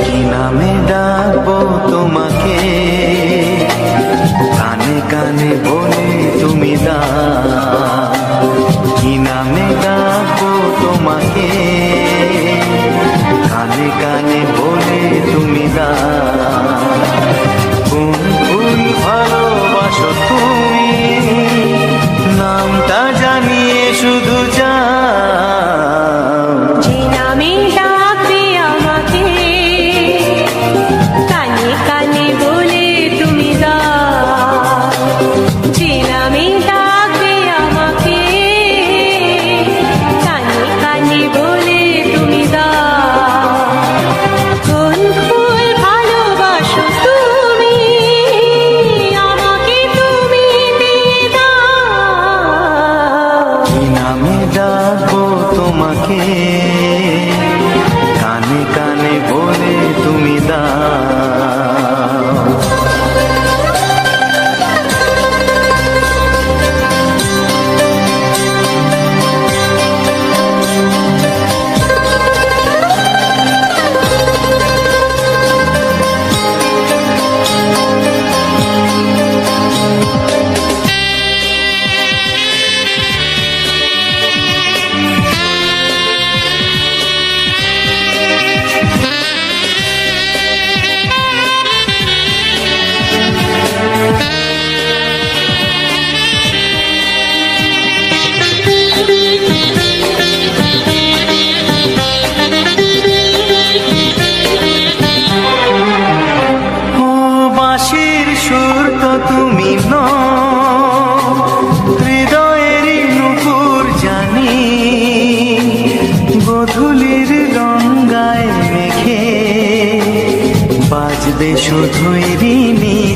কি নামে ডাকবো তোমাকে? কানে কানে বলে তুমি দা কি নামে ডাকবো তোমাকে? আমাকে। কানে কানে বলে তুমি দা শুধুই ঋণী।